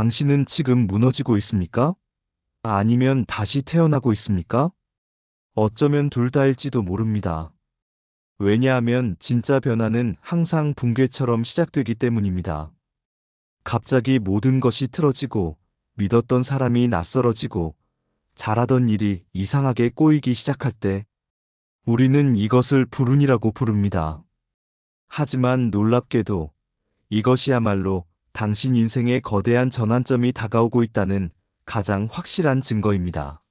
당신은 지금 무너지고 있습니까? 아니면 다시 태어나고 있습니까? 어쩌면 둘 다일지도 모릅니다. 왜냐하면 진짜 변화는 항상 붕괴처럼 시작되기 때문입니다. 갑자기 모든 것이 틀어지고 믿었던 사람이 낯설어지고 잘하던 일이 이상하게 꼬이기 시작할 때 우리는 이것을 불운이라고 부릅니다. 하지만 놀랍게도 이것이야말로 당신 인생의 거대한 전환점이 다가오고 있다는 가장 확실한 증거입니다.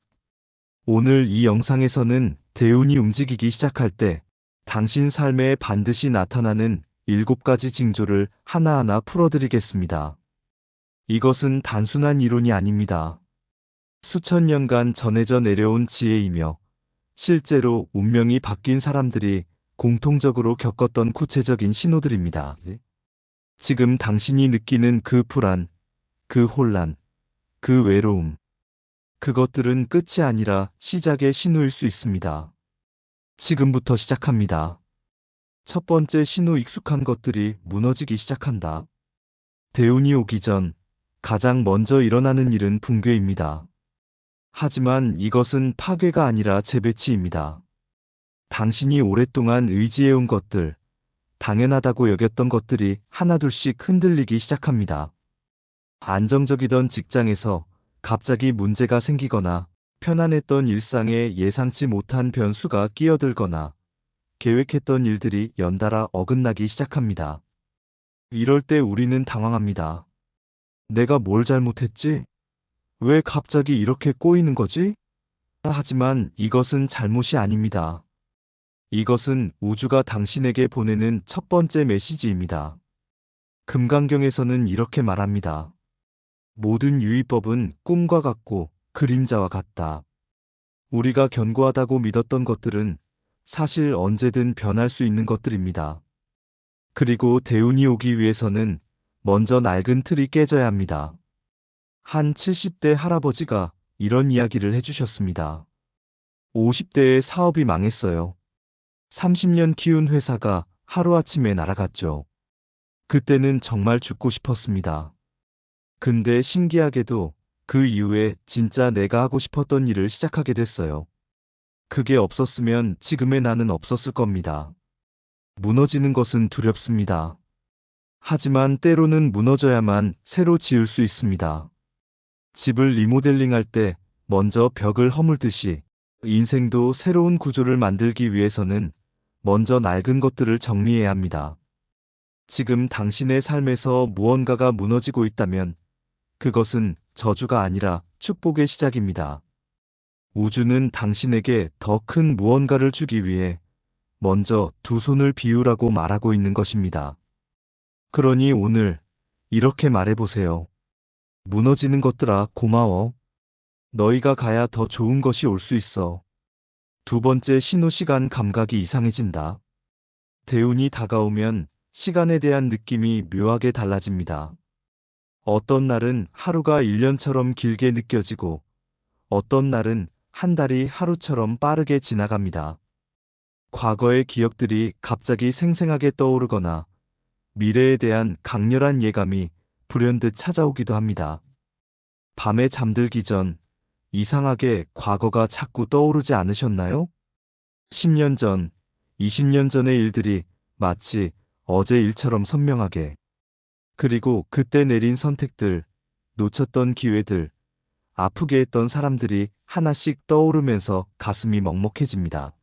오늘 이 영상에서는 대운이 움직이기 시작할 때 당신 삶에 반드시 나타나는 일곱 가지 징조를 하나하나 풀어드리겠습니다. 이것은 단순한 이론이 아닙니다. 수천 년간 전해져 내려온 지혜이며 실제로 운명이 바뀐 사람들이 공통적으로 겪었던 구체적인 신호들입니다. 지금 당신이 느끼는 그 불안, 그 혼란, 그 외로움, 그것들은 끝이 아니라 시작의 신호일 수 있습니다. 지금부터 시작합니다. 첫 번째 신호 익숙한 것들이 무너지기 시작한다. 대운이 오기 전 가장 먼저 일어나는 일은 붕괴입니다. 하지만 이것은 파괴가 아니라 재배치입니다. 당신이 오랫동안 의지해온 것들, 당연하다고 여겼던 것들이 하나둘씩 흔들리기 시작합니다. 안정적이던 직장에서 갑자기 문제가 생기거나 편안했던 일상에 예상치 못한 변수가 끼어들거나 계획했던 일들이 연달아 어긋나기 시작합니다. 이럴 때 우리는 당황합니다. 내가 뭘 잘못했지? 왜 갑자기 이렇게 꼬이는 거지? 하지만 이것은 잘못이 아닙니다. 이것은 우주가 당신에게 보내는 첫 번째 메시지입니다. 금강경에서는 이렇게 말합니다. 모든 유의법은 꿈과 같고 그림자와 같다. 우리가 견고하다고 믿었던 것들은 사실 언제든 변할 수 있는 것들입니다. 그리고 대운이 오기 위해서는 먼저 낡은 틀이 깨져야 합니다. 한 70대 할아버지가 이런 이야기를 해주셨습니다. 50대의 사업이 망했어요. 30년 키운 회사가 하루아침에 날아갔죠. 그때는 정말 죽고 싶었습니다. 근데 신기하게도 그 이후에 진짜 내가 하고 싶었던 일을 시작하게 됐어요. 그게 없었으면 지금의 나는 없었을 겁니다. 무너지는 것은 두렵습니다. 하지만 때로는 무너져야만 새로 지을 수 있습니다. 집을 리모델링 할 때 먼저 벽을 허물듯이 인생도 새로운 구조를 만들기 위해서는 먼저 낡은 것들을 정리해야 합니다. 지금 당신의 삶에서 무언가가 무너지고 있다면 그것은 저주가 아니라 축복의 시작입니다. 우주는 당신에게 더 큰 무언가를 주기 위해 먼저 두 손을 비우라고 말하고 있는 것입니다. 그러니 오늘 이렇게 말해보세요. 무너지는 것들아 고마워. 너희가 가야 더 좋은 것이 올 수 있어. 두 번째 신호 시간 감각이 이상해진다. 대운이 다가오면 시간에 대한 느낌이 묘하게 달라집니다. 어떤 날은 하루가 1년처럼 길게 느껴지고 어떤 날은 한 달이 하루처럼 빠르게 지나갑니다. 과거의 기억들이 갑자기 생생하게 떠오르거나 미래에 대한 강렬한 예감이 불현듯 찾아오기도 합니다. 밤에 잠들기 전 이상하게 과거가 자꾸 떠오르지 않으셨나요? 10년 전, 20년 전의 일들이 마치 어제 일처럼 선명하게 그리고 그때 내린 선택들, 놓쳤던 기회들, 아프게 했던 사람들이 하나씩 떠오르면서 가슴이 먹먹해집니다.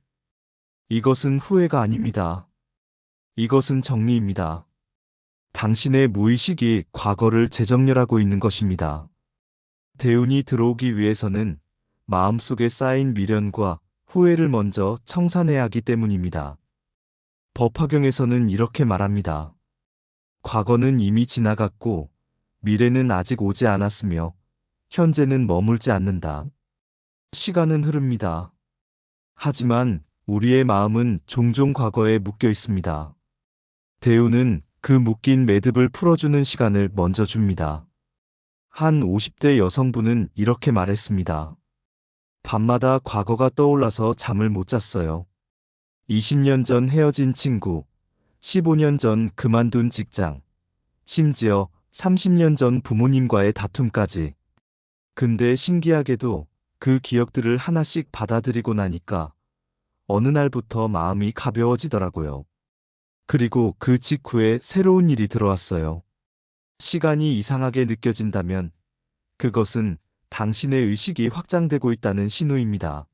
이것은 후회가 아닙니다. 이것은 정리입니다. 당신의 무의식이 과거를 재정렬하고 있는 것입니다. 대운이 들어오기 위해서는 마음속에 쌓인 미련과 후회를 먼저 청산해야 하기 때문입니다. 법화경에서는 이렇게 말합니다. 과거는 이미 지나갔고 미래는 아직 오지 않았으며 현재는 머물지 않는다. 시간은 흐릅니다. 하지만 우리의 마음은 종종 과거에 묶여 있습니다. 대우는 그 묶인 매듭을 풀어주는 시간을 먼저 줍니다. 한 50대 여성분은 이렇게 말했습니다. 밤마다 과거가 떠올라서 잠을 못 잤어요. 20년 전 헤어진 친구, 15년 전 그만둔 직장, 심지어 30년 전 부모님과의 다툼까지. 근데 신기하게도 그 기억들을 하나씩 받아들이고 나니까 어느 날부터 마음이 가벼워지더라고요. 그리고 그 직후에 새로운 일이 들어왔어요. 시간이 이상하게 느껴진다면 그것은 당신의 의식이 확장되고 있다는 신호입니다.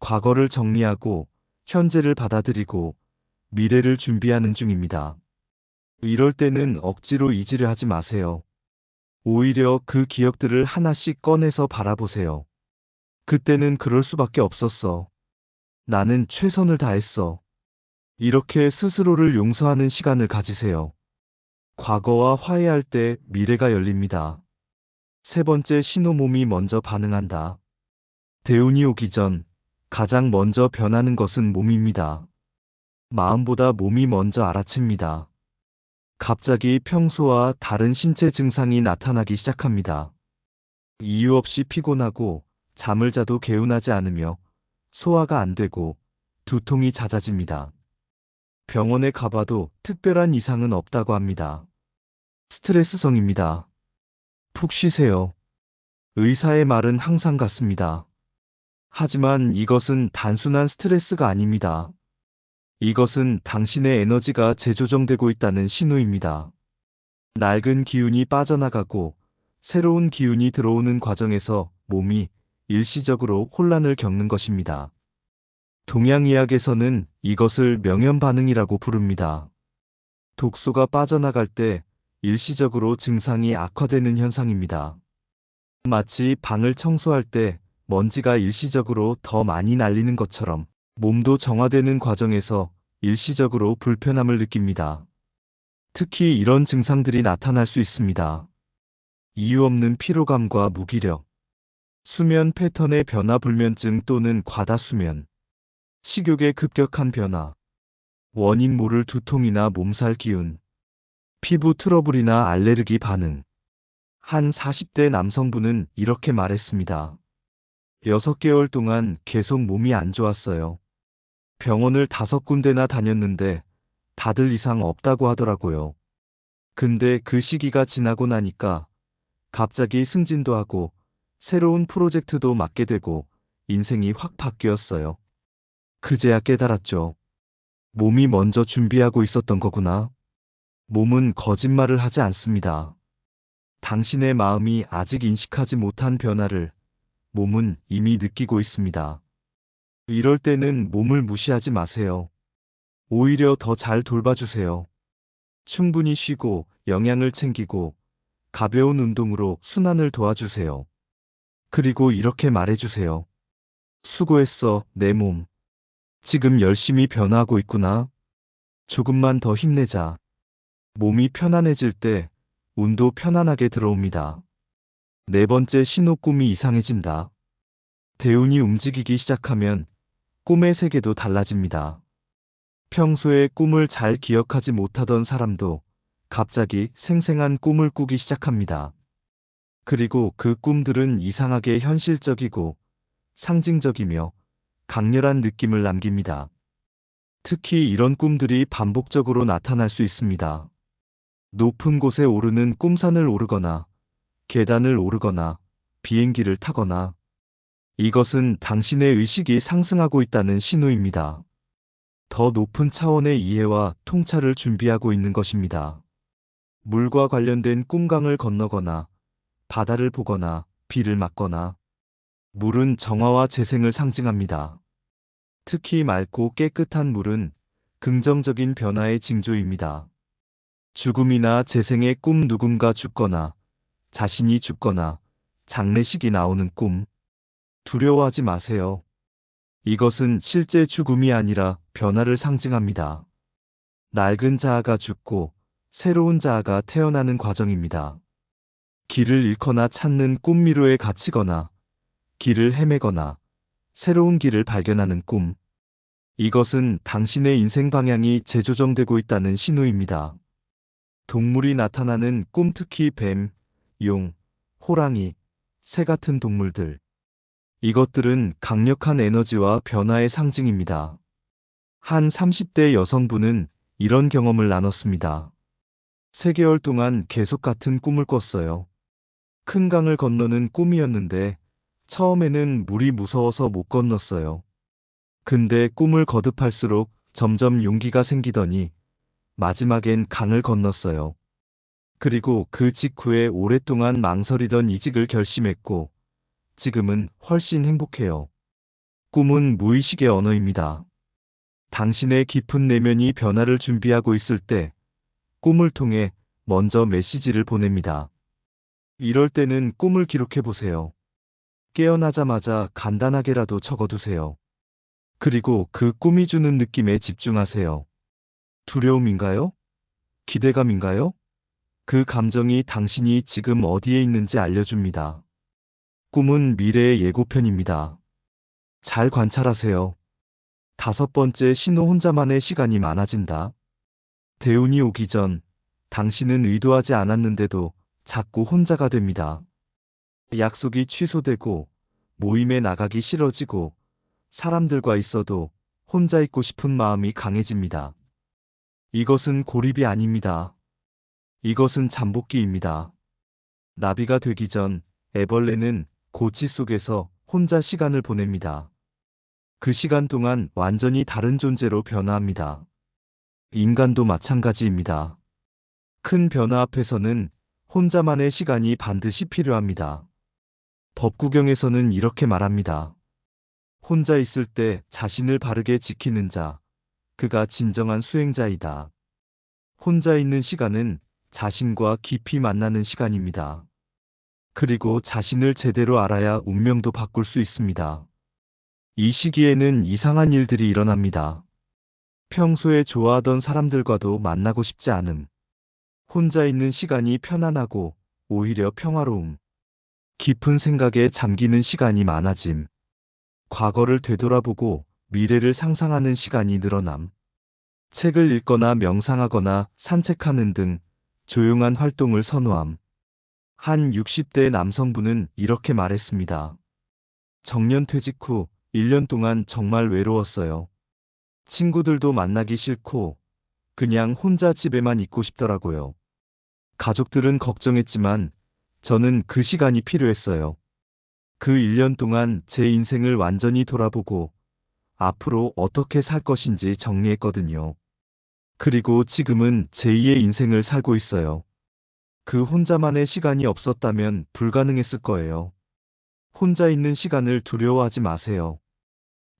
과거를 정리하고 현재를 받아들이고 미래를 준비하는 중입니다. 이럴 때는 억지로 잊으려 하지 마세요. 오히려 그 기억들을 하나씩 꺼내서 바라보세요. 그때는 그럴 수밖에 없었어. 나는 최선을 다했어. 이렇게 스스로를 용서하는 시간을 가지세요. 과거와 화해할 때 미래가 열립니다. 세 번째 신호 몸이 먼저 반응한다. 대운이 오기 전 가장 먼저 변하는 것은 몸입니다. 마음보다 몸이 먼저 알아챕니다. 갑자기 평소와 다른 신체 증상이 나타나기 시작합니다. 이유 없이 피곤하고 잠을 자도 개운하지 않으며 소화가 안 되고 두통이 잦아집니다. 병원에 가봐도 특별한 이상은 없다고 합니다. 스트레스성입니다. 푹 쉬세요. 의사의 말은 항상 같습니다. 하지만 이것은 단순한 스트레스가 아닙니다. 이것은 당신의 에너지가 재조정되고 있다는 신호입니다. 낡은 기운이 빠져나가고 새로운 기운이 들어오는 과정에서 몸이 일시적으로 혼란을 겪는 것입니다. 동양의학에서는 이것을 명현 반응이라고 부릅니다. 독소가 빠져나갈 때 일시적으로 증상이 악화되는 현상입니다. 마치 방을 청소할 때 먼지가 일시적으로 더 많이 날리는 것처럼 몸도 정화되는 과정에서 일시적으로 불편함을 느낍니다. 특히 이런 증상들이 나타날 수 있습니다. 이유 없는 피로감과 무기력, 수면 패턴의 변화 불면증 또는 과다수면, 식욕의 급격한 변화, 원인 모를 두통이나 몸살 기운, 피부 트러블이나 알레르기 반응. 한 40대 남성분은 이렇게 말했습니다. 6개월 동안 계속 몸이 안 좋았어요. 병원을 다섯 군데나 다녔는데 다들 이상 없다고 하더라고요. 근데 그 시기가 지나고 나니까 갑자기 승진도 하고 새로운 프로젝트도 맡게 되고 인생이 확 바뀌었어요. 그제야 깨달았죠. 몸이 먼저 준비하고 있었던 거구나. 몸은 거짓말을 하지 않습니다. 당신의 마음이 아직 인식하지 못한 변화를 몸은 이미 느끼고 있습니다. 이럴 때는 몸을 무시하지 마세요. 오히려 더 잘 돌봐주세요. 충분히 쉬고 영양을 챙기고 가벼운 운동으로 순환을 도와주세요. 그리고 이렇게 말해주세요. 수고했어, 내 몸. 지금 열심히 변화하고 있구나. 조금만 더 힘내자. 몸이 편안해질 때 운도 편안하게 들어옵니다. 네 번째 신호 꿈이 이상해진다. 대운이 움직이기 시작하면 꿈의 세계도 달라집니다. 평소에 꿈을 잘 기억하지 못하던 사람도 갑자기 생생한 꿈을 꾸기 시작합니다. 그리고 그 꿈들은 이상하게 현실적이고 상징적이며 강렬한 느낌을 남깁니다. 특히 이런 꿈들이 반복적으로 나타날 수 있습니다. 높은 곳에 오르는 꿈산을 오르거나 계단을 오르거나 비행기를 타거나 이것은 당신의 의식이 상승하고 있다는 신호입니다. 더 높은 차원의 이해와 통찰을 준비하고 있는 것입니다. 물과 관련된 꿈강을 건너거나 바다를 보거나 비를 맞거나 물은 정화와 재생을 상징합니다. 특히 맑고 깨끗한 물은 긍정적인 변화의 징조입니다. 죽음이나 재생의 꿈 누군가 죽거나 자신이 죽거나 장례식이 나오는 꿈 두려워하지 마세요. 이것은 실제 죽음이 아니라 변화를 상징합니다. 낡은 자아가 죽고 새로운 자아가 태어나는 과정입니다. 길을 잃거나 찾는 꿈미로에 갇히거나 길을 헤매거나 새로운 길을 발견하는 꿈. 이것은 당신의 인생 방향이 재조정되고 있다는 신호입니다. 동물이 나타나는 꿈 특히 뱀, 용, 호랑이, 새 같은 동물들. 이것들은 강력한 에너지와 변화의 상징입니다. 한 30대 여성분은 이런 경험을 나눴습니다. 3개월 동안 계속 같은 꿈을 꿨어요. 큰 강을 건너는 꿈이었는데 처음에는 물이 무서워서 못 건넜어요. 근데 꿈을 거듭할수록 점점 용기가 생기더니 마지막엔 강을 건넜어요. 그리고 그 직후에 오랫동안 망설이던 이직을 결심했고 지금은 훨씬 행복해요. 꿈은 무의식의 언어입니다. 당신의 깊은 내면이 변화를 준비하고 있을 때 꿈을 통해 먼저 메시지를 보냅니다. 이럴 때는 꿈을 기록해 보세요. 깨어나자마자 간단하게라도 적어두세요. 그리고 그 꿈이 주는 느낌에 집중하세요. 두려움인가요? 기대감인가요? 그 감정이 당신이 지금 어디에 있는지 알려줍니다. 꿈은 미래의 예고편입니다. 잘 관찰하세요. 다섯 번째 신호 혼자만의 시간이 많아진다. 대운이 오기 전 당신은 의도하지 않았는데도 자꾸 혼자가 됩니다. 약속이 취소되고 모임에 나가기 싫어지고 사람들과 있어도 혼자 있고 싶은 마음이 강해집니다. 이것은 고립이 아닙니다. 이것은 잠복기입니다. 나비가 되기 전 애벌레는 고치 속에서 혼자 시간을 보냅니다. 그 시간 동안 완전히 다른 존재로 변화합니다. 인간도 마찬가지입니다. 큰 변화 앞에서는 혼자만의 시간이 반드시 필요합니다. 법구경에서는 이렇게 말합니다. 혼자 있을 때 자신을 바르게 지키는 자, 그가 진정한 수행자이다. 혼자 있는 시간은 자신과 깊이 만나는 시간입니다. 그리고 자신을 제대로 알아야 운명도 바꿀 수 있습니다. 이 시기에는 이상한 일들이 일어납니다. 평소에 좋아하던 사람들과도 만나고 싶지 않음. 혼자 있는 시간이 편안하고 오히려 평화로움. 깊은 생각에 잠기는 시간이 많아짐. 과거를 되돌아보고 미래를 상상하는 시간이 늘어남. 책을 읽거나 명상하거나 산책하는 등 조용한 활동을 선호함. 한 60대 남성분은 이렇게 말했습니다. 정년 퇴직 후 1년 동안 정말 외로웠어요. 친구들도 만나기 싫고 그냥 혼자 집에만 있고 싶더라고요. 가족들은 걱정했지만 저는 그 시간이 필요했어요. 그 1년 동안 제 인생을 완전히 돌아보고 앞으로 어떻게 살 것인지 정리했거든요. 그리고 지금은 제2의 인생을 살고 있어요. 그 혼자만의 시간이 없었다면 불가능했을 거예요. 혼자 있는 시간을 두려워하지 마세요.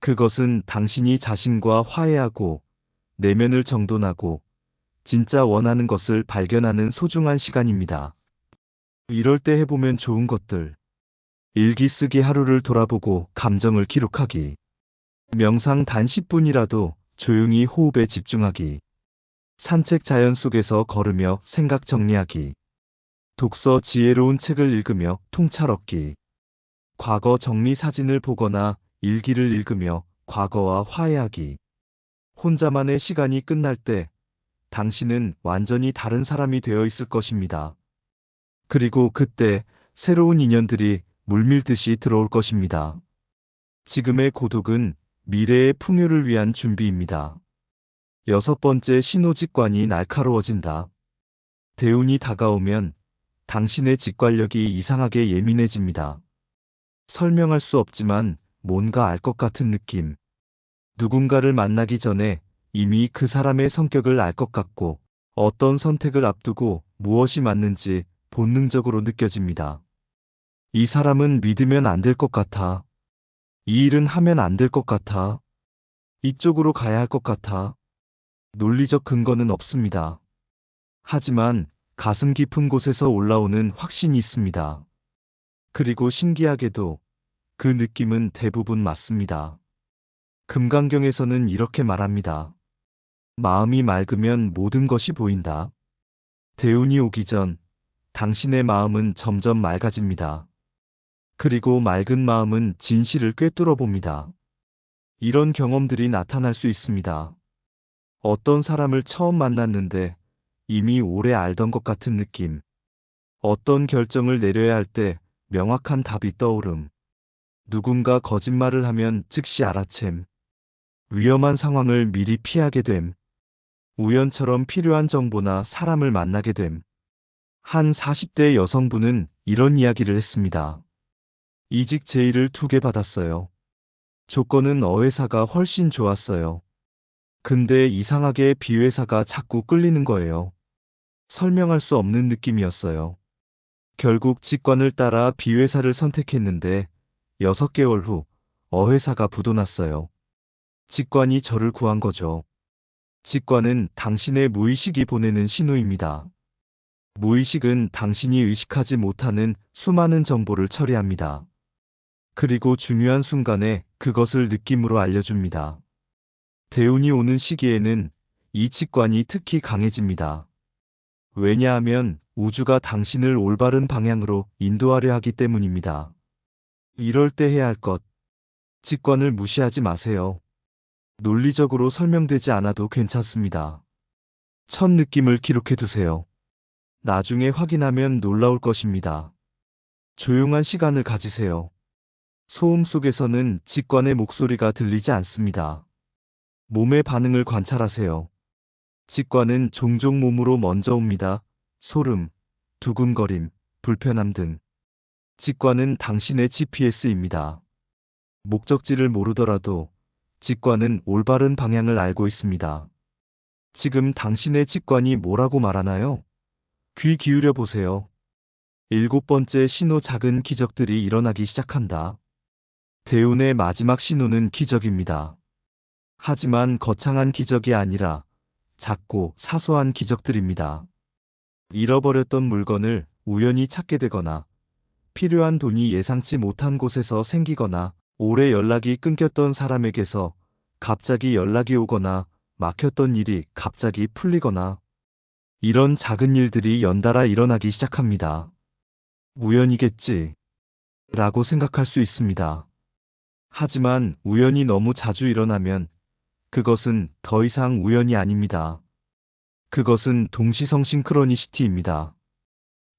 그것은 당신이 자신과 화해하고 내면을 정돈하고 진짜 원하는 것을 발견하는 소중한 시간입니다. 이럴 때 해보면 좋은 것들. 일기 쓰기 하루를 돌아보고 감정을 기록하기. 명상 단 10분이라도 조용히 호흡에 집중하기. 산책 자연 속에서 걸으며 생각 정리하기. 독서 지혜로운 책을 읽으며 통찰 얻기. 과거 정리 사진을 보거나 일기를 읽으며 과거와 화해하기. 혼자만의 시간이 끝날 때 당신은 완전히 다른 사람이 되어 있을 것입니다. 그리고 그때 새로운 인연들이 물밀듯이 들어올 것입니다. 지금의 고독은 미래의 풍요를 위한 준비입니다. 여섯 번째 신호직관이 날카로워진다. 대운이 다가오면 당신의 직관력이 이상하게 예민해집니다. 설명할 수 없지만 뭔가 알 것 같은 느낌. 누군가를 만나기 전에 이미 그 사람의 성격을 알 것 같고 어떤 선택을 앞두고 무엇이 맞는지 본능적으로 느껴집니다. 이 사람은 믿으면 안 될 것 같아. 이 일은 하면 안 될 것 같아. 이쪽으로 가야 할 것 같아. 논리적 근거는 없습니다. 하지만 가슴 깊은 곳에서 올라오는 확신이 있습니다. 그리고 신기하게도 그 느낌은 대부분 맞습니다. 금강경에서는 이렇게 말합니다. 마음이 맑으면 모든 것이 보인다. 대운이 오기 전 당신의 마음은 점점 맑아집니다. 그리고 맑은 마음은 진실을 꿰뚫어 봅니다. 이런 경험들이 나타날 수 있습니다. 어떤 사람을 처음 만났는데 이미 오래 알던 것 같은 느낌. 어떤 결정을 내려야 할 때 명확한 답이 떠오름. 누군가 거짓말을 하면 즉시 알아챔. 위험한 상황을 미리 피하게 됨. 우연처럼 필요한 정보나 사람을 만나게 됨. 한 40대 여성분은 이런 이야기를 했습니다. 이직 제의를 두 개 받았어요. 조건은 어회사가 훨씬 좋았어요. 근데 이상하게 비회사가 자꾸 끌리는 거예요. 설명할 수 없는 느낌이었어요. 결국 직관을 따라 비회사를 선택했는데 6개월 후 어회사가 부도났어요. 직관이 저를 구한 거죠. 직관은 당신의 무의식이 보내는 신호입니다. 무의식은 당신이 의식하지 못하는 수많은 정보를 처리합니다. 그리고 중요한 순간에 그것을 느낌으로 알려줍니다. 대운이 오는 시기에는 이 직관이 특히 강해집니다. 왜냐하면 우주가 당신을 올바른 방향으로 인도하려 하기 때문입니다. 이럴 때 해야 할 것. 직관을 무시하지 마세요. 논리적으로 설명되지 않아도 괜찮습니다. 첫 느낌을 기록해 두세요. 나중에 확인하면 놀라울 것입니다. 조용한 시간을 가지세요. 소음 속에서는 직관의 목소리가 들리지 않습니다. 몸의 반응을 관찰하세요. 직관은 종종 몸으로 먼저 옵니다. 소름, 두근거림, 불편함 등. 직관은 당신의 GPS입니다. 목적지를 모르더라도 직관은 올바른 방향을 알고 있습니다. 지금 당신의 직관이 뭐라고 말하나요? 귀 기울여 보세요. 일곱 번째 신호 작은 기적들이 일어나기 시작한다. 대운의 마지막 신호는 기적입니다. 하지만 거창한 기적이 아니라 작고 사소한 기적들입니다. 잃어버렸던 물건을 우연히 찾게 되거나 필요한 돈이 예상치 못한 곳에서 생기거나 오래 연락이 끊겼던 사람에게서 갑자기 연락이 오거나 막혔던 일이 갑자기 풀리거나 이런 작은 일들이 연달아 일어나기 시작합니다. 우연이겠지. 라고 생각할 수 있습니다. 하지만 우연이 너무 자주 일어나면 그것은 더 이상 우연이 아닙니다. 그것은 동시성 싱크로니시티입니다.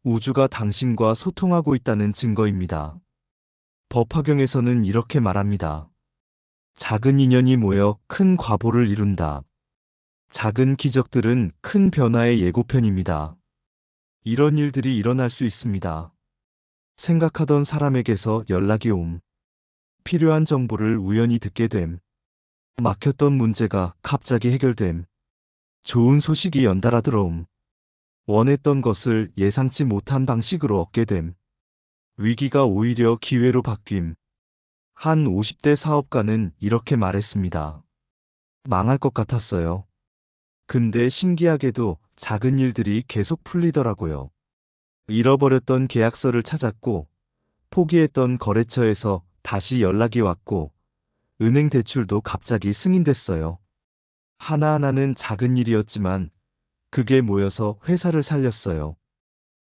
우주가 당신과 소통하고 있다는 증거입니다. 법화경에서는 이렇게 말합니다. 작은 인연이 모여 큰 과보를 이룬다. 작은 기적들은 큰 변화의 예고편입니다. 이런 일들이 일어날 수 있습니다. 생각하던 사람에게서 연락이 옴. 필요한 정보를 우연히 듣게 됨. 막혔던 문제가 갑자기 해결됨. 좋은 소식이 연달아 들어옴. 원했던 것을 예상치 못한 방식으로 얻게 됨. 위기가 오히려 기회로 바뀜. 한 50대 사업가는 이렇게 말했습니다. 망할 것 같았어요. 근데 신기하게도 작은 일들이 계속 풀리더라고요. 잃어버렸던 계약서를 찾았고, 포기했던 거래처에서 다시 연락이 왔고, 은행 대출도 갑자기 승인됐어요. 하나하나는 작은 일이었지만, 그게 모여서 회사를 살렸어요.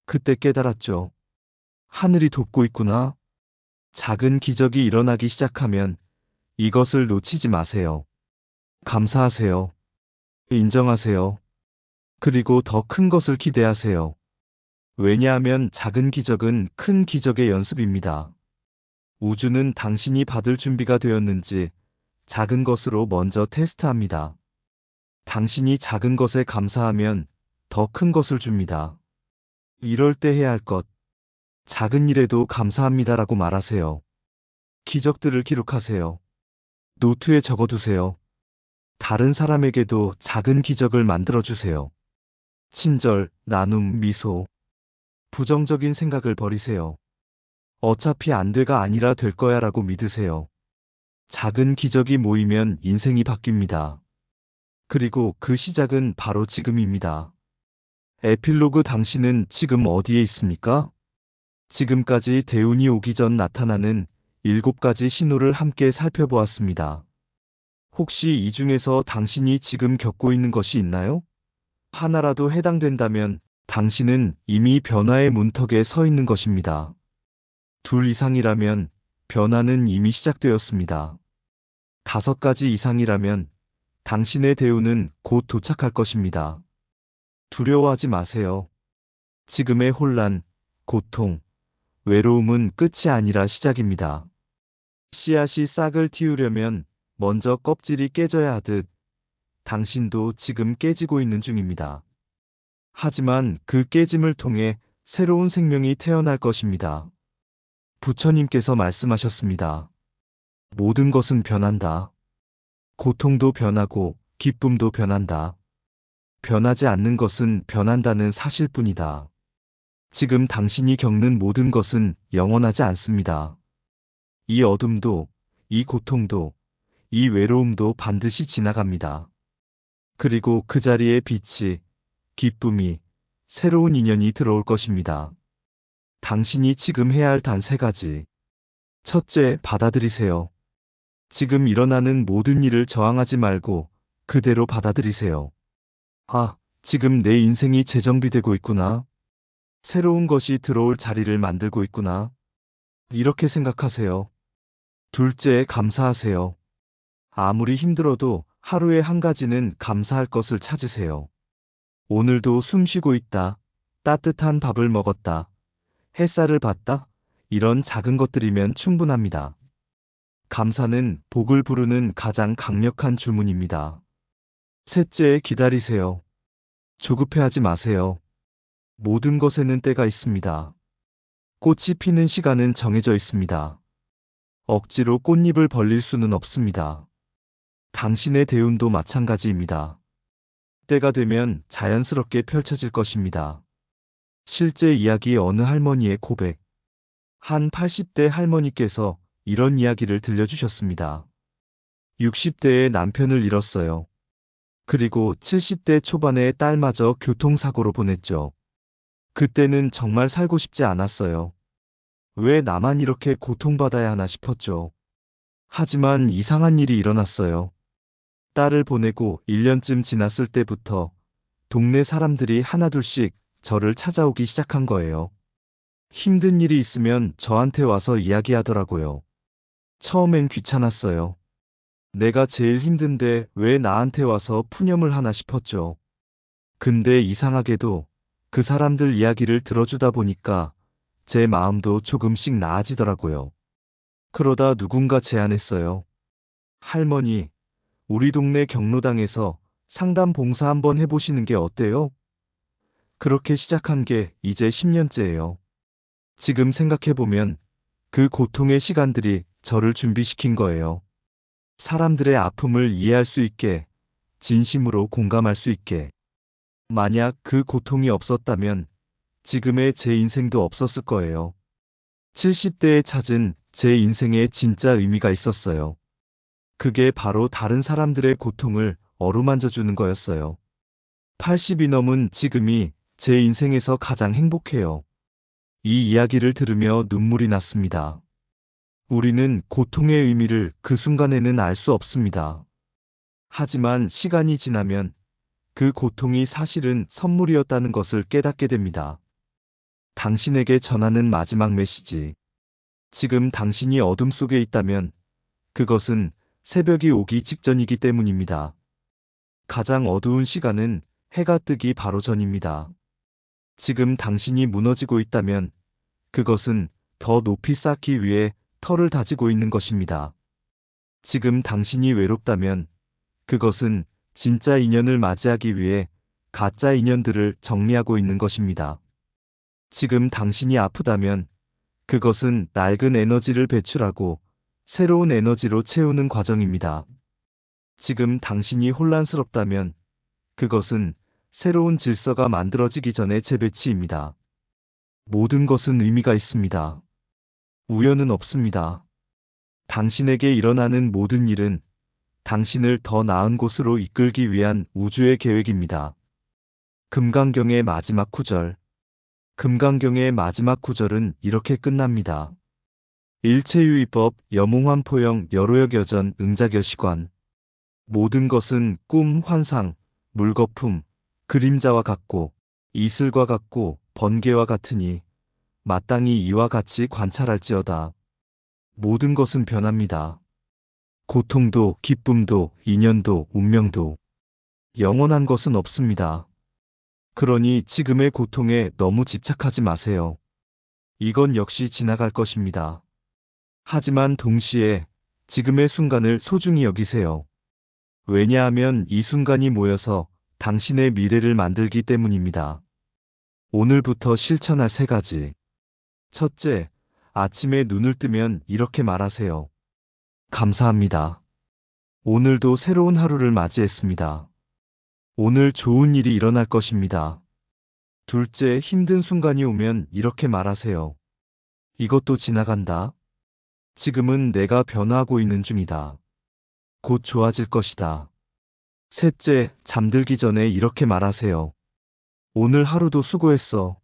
그때 깨달았죠. 하늘이 돕고 있구나. 작은 기적이 일어나기 시작하면 이것을 놓치지 마세요. 감사하세요. 인정하세요. 그리고 더 큰 것을 기대하세요. 왜냐하면 작은 기적은 큰 기적의 연습입니다. 우주는 당신이 받을 준비가 되었는지 작은 것으로 먼저 테스트합니다. 당신이 작은 것에 감사하면 더 큰 것을 줍니다. 이럴 때 해야 할 것. 작은 일에도 감사합니다라고 말하세요. 기적들을 기록하세요. 노트에 적어두세요. 다른 사람에게도 작은 기적을 만들어주세요. 친절, 나눔, 미소. 부정적인 생각을 버리세요. 어차피 안 돼가 아니라 될 거야 라고 믿으세요. 작은 기적이 모이면 인생이 바뀝니다. 그리고 그 시작은 바로 지금입니다. 에필로그 당신은 지금 어디에 있습니까? 지금까지 대운이 오기 전 나타나는 일곱 가지 신호를 함께 살펴보았습니다. 혹시 이 중에서 당신이 지금 겪고 있는 것이 있나요? 하나라도 해당된다면 당신은 이미 변화의 문턱에 서 있는 것입니다. 둘 이상이라면 변화는 이미 시작되었습니다. 다섯 가지 이상이라면 당신의 대우는 곧 도착할 것입니다. 두려워하지 마세요. 지금의 혼란, 고통, 외로움은 끝이 아니라 시작입니다. 씨앗이 싹을 틔우려면 먼저 껍질이 깨져야 하듯 당신도 지금 깨지고 있는 중입니다. 하지만 그 깨짐을 통해 새로운 생명이 태어날 것입니다. 부처님께서 말씀하셨습니다. 모든 것은 변한다. 고통도 변하고 기쁨도 변한다. 변하지 않는 것은 변한다는 사실뿐이다. 지금 당신이 겪는 모든 것은 영원하지 않습니다. 이 어둠도, 이 고통도, 이 외로움도 반드시 지나갑니다. 그리고 그 자리에 빛이, 기쁨이, 새로운 인연이 들어올 것입니다. 당신이 지금 해야 할 단 세 가지. 첫째, 받아들이세요. 지금 일어나는 모든 일을 저항하지 말고 그대로 받아들이세요. 아, 지금 내 인생이 재정비되고 있구나. 새로운 것이 들어올 자리를 만들고 있구나. 이렇게 생각하세요. 둘째, 감사하세요. 아무리 힘들어도 하루에 한 가지는 감사할 것을 찾으세요. 오늘도 숨 쉬고 있다. 따뜻한 밥을 먹었다. 햇살을 봤다. 이런 작은 것들이면 충분합니다. 감사는 복을 부르는 가장 강력한 주문입니다. 셋째, 기다리세요. 조급해하지 마세요. 모든 것에는 때가 있습니다. 꽃이 피는 시간은 정해져 있습니다. 억지로 꽃잎을 벌릴 수는 없습니다. 당신의 대운도 마찬가지입니다. 때가 되면 자연스럽게 펼쳐질 것입니다. 실제 이야기 어느 할머니의 고백. 한 80대 할머니께서 이런 이야기를 들려주셨습니다. 60대의 남편을 잃었어요. 그리고 70대 초반의 딸마저 교통사고로 보냈죠. 그때는 정말 살고 싶지 않았어요. 왜 나만 이렇게 고통받아야 하나 싶었죠. 하지만 이상한 일이 일어났어요. 딸을 보내고 1년쯤 지났을 때부터 동네 사람들이 하나둘씩 저를 찾아오기 시작한 거예요. 힘든 일이 있으면 저한테 와서 이야기하더라고요. 처음엔 귀찮았어요. 내가 제일 힘든데 왜 나한테 와서 푸념을 하나 싶었죠. 근데 이상하게도 그 사람들 이야기를 들어주다 보니까 제 마음도 조금씩 나아지더라고요. 그러다 누군가 제안했어요. 할머니, 우리 동네 경로당에서 상담 봉사 한번 해보시는 게 어때요? 그렇게 시작한 게 이제 10년째예요. 지금 생각해보면 그 고통의 시간들이 저를 준비시킨 거예요. 사람들의 아픔을 이해할 수 있게, 진심으로 공감할 수 있게. 만약 그 고통이 없었다면 지금의 제 인생도 없었을 거예요. 70대에 찾은 제 인생에 진짜 의미가 있었어요. 그게 바로 다른 사람들의 고통을 어루만져 주는 거였어요. 80이 넘은 지금이 제 인생에서 가장 행복해요. 이 이야기를 들으며 눈물이 났습니다. 우리는 고통의 의미를 그 순간에는 알 수 없습니다. 하지만 시간이 지나면 그 고통이 사실은 선물이었다는 것을 깨닫게 됩니다. 당신에게 전하는 마지막 메시지. 지금 당신이 어둠 속에 있다면 그것은 새벽이 오기 직전이기 때문입니다. 가장 어두운 시간은 해가 뜨기 바로 전입니다. 지금 당신이 무너지고 있다면 그것은 더 높이 쌓기 위해 털을 다지고 있는 것입니다. 지금 당신이 외롭다면 그것은 진짜 인연을 맞이하기 위해 가짜 인연들을 정리하고 있는 것입니다. 지금 당신이 아프다면 그것은 낡은 에너지를 배출하고 새로운 에너지로 채우는 과정입니다. 지금 당신이 혼란스럽다면 그것은 새로운 질서가 만들어지기 전의 재배치입니다. 모든 것은 의미가 있습니다. 우연은 없습니다. 당신에게 일어나는 모든 일은 당신을 더 나은 곳으로 이끌기 위한 우주의 계획입니다. 금강경의 마지막 구절. 금강경의 마지막 구절은 이렇게 끝납니다. 일체유의법 여몽환포영 여로역여전 응자겨시관 모든 것은 꿈, 환상, 물거품, 그림자와 같고 이슬과 같고 번개와 같으니 마땅히 이와 같이 관찰할지어다. 모든 것은 변합니다. 고통도 기쁨도 인연도 운명도 영원한 것은 없습니다. 그러니 지금의 고통에 너무 집착하지 마세요. 이건 역시 지나갈 것입니다. 하지만 동시에 지금의 순간을 소중히 여기세요. 왜냐하면 이 순간이 모여서 당신의 미래를 만들기 때문입니다. 오늘부터 실천할 세 가지. 첫째, 아침에 눈을 뜨면 이렇게 말하세요. 감사합니다. 오늘도 새로운 하루를 맞이했습니다. 오늘 좋은 일이 일어날 것입니다. 둘째, 힘든 순간이 오면 이렇게 말하세요. 이것도 지나간다. 지금은 내가 변화하고 있는 중이다. 곧 좋아질 것이다. 셋째, 잠들기 전에 이렇게 말하세요. 오늘 하루도 수고했어.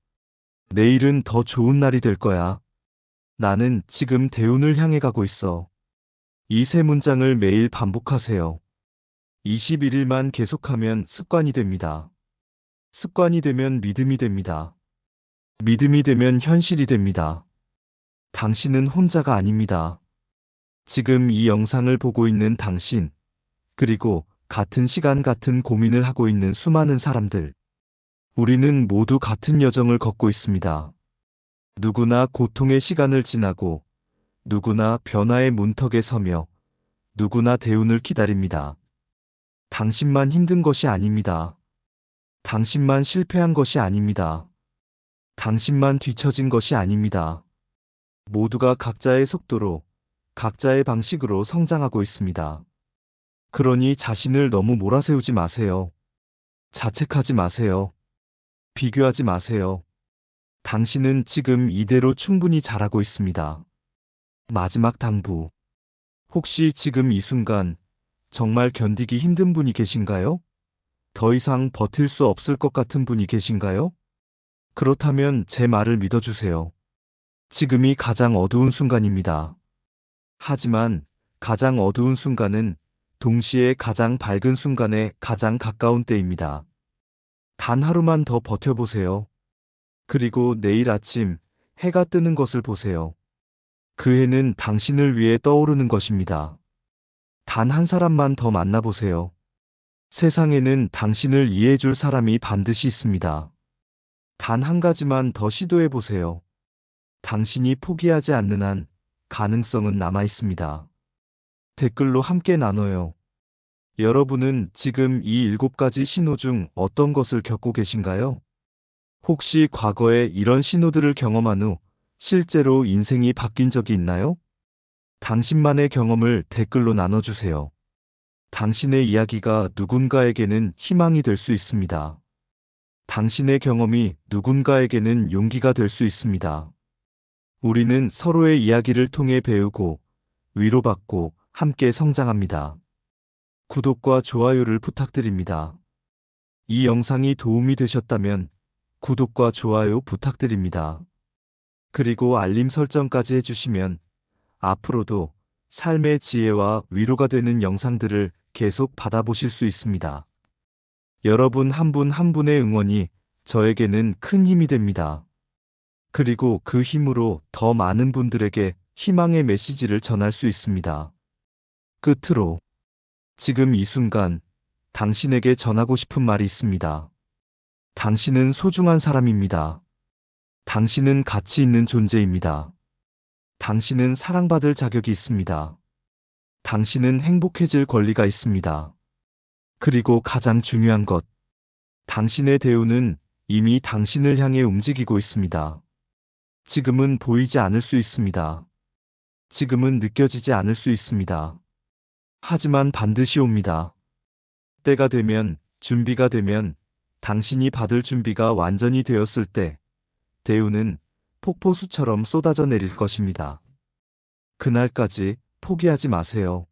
내일은 더 좋은 날이 될 거야. 나는 지금 대운을 향해 가고 있어. 이 세 문장을 매일 반복하세요. 21일만 계속하면 습관이 됩니다. 습관이 되면 믿음이 됩니다. 믿음이 되면 현실이 됩니다. 당신은 혼자가 아닙니다. 지금 이 영상을 보고 있는 당신, 그리고 같은 시간 같은 고민을 하고 있는 수많은 사람들. 우리는 모두 같은 여정을 걷고 있습니다. 누구나 고통의 시간을 지나고, 누구나 변화의 문턱에 서며, 누구나 대운을 기다립니다. 당신만 힘든 것이 아닙니다. 당신만 실패한 것이 아닙니다. 당신만 뒤처진 것이 아닙니다. 모두가 각자의 속도로, 각자의 방식으로 성장하고 있습니다. 그러니 자신을 너무 몰아세우지 마세요. 자책하지 마세요. 비교하지 마세요. 당신은 지금 이대로 충분히 잘하고 있습니다. 마지막 당부. 혹시 지금 이 순간 정말 견디기 힘든 분이 계신가요? 더 이상 버틸 수 없을 것 같은 분이 계신가요? 그렇다면 제 말을 믿어주세요. 지금이 가장 어두운 순간입니다. 하지만 가장 어두운 순간은 동시에 가장 밝은 순간에 가장 가까운 때입니다. 단 하루만 더 버텨보세요. 그리고 내일 아침 해가 뜨는 것을 보세요. 그 해는 당신을 위해 떠오르는 것입니다. 단 한 사람만 더 만나보세요. 세상에는 당신을 이해해줄 사람이 반드시 있습니다. 단 한 가지만 더 시도해 보세요. 당신이 포기하지 않는 한 가능성은 남아 있습니다. 댓글로 함께 나눠요. 여러분은 지금 이 일곱 가지 신호 중 어떤 것을 겪고 계신가요? 혹시 과거에 이런 신호들을 경험한 후 실제로 인생이 바뀐 적이 있나요? 당신만의 경험을 댓글로 나눠주세요. 당신의 이야기가 누군가에게는 희망이 될 수 있습니다. 당신의 경험이 누군가에게는 용기가 될 수 있습니다. 우리는 서로의 이야기를 통해 배우고 위로받고 함께 성장합니다. 구독과 좋아요를 부탁드립니다. 이 영상이 도움이 되셨다면 구독과 좋아요 부탁드립니다. 그리고 알림 설정까지 해주시면 앞으로도 삶의 지혜와 위로가 되는 영상들을 계속 받아보실 수 있습니다. 여러분 한 분한 분의 응원이 저에게는 큰 힘이 됩니다. 그리고 그 힘으로 더 많은 분들에게 희망의 메시지를 전할 수 있습니다. 끝으로 지금 이 순간 당신에게 전하고 싶은 말이 있습니다. 당신은 소중한 사람입니다. 당신은 가치 있는 존재입니다. 당신은 사랑받을 자격이 있습니다. 당신은 행복해질 권리가 있습니다. 그리고 가장 중요한 것. 당신의 대우는 이미 당신을 향해 움직이고 있습니다. 지금은 보이지 않을 수 있습니다. 지금은 느껴지지 않을 수 있습니다. 하지만 반드시 옵니다. 때가 되면, 준비가 되면, 당신이 받을 준비가 완전히 되었을 때, 대우는 폭포수처럼 쏟아져 내릴 것입니다. 그날까지 포기하지 마세요.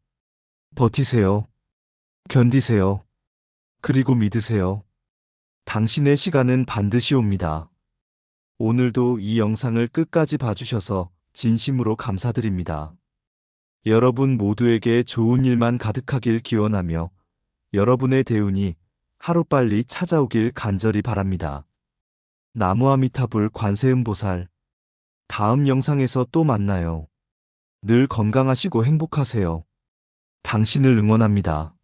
버티세요. 견디세요. 그리고 믿으세요. 당신의 시간은 반드시 옵니다. 오늘도 이 영상을 끝까지 봐주셔서 진심으로 감사드립니다. 여러분 모두에게 좋은 일만 가득하길 기원하며 여러분의 대운이 하루빨리 찾아오길 간절히 바랍니다. 나무아미타불 관세음보살 다음 영상에서 또 만나요. 늘 건강하시고 행복하세요. 당신을 응원합니다.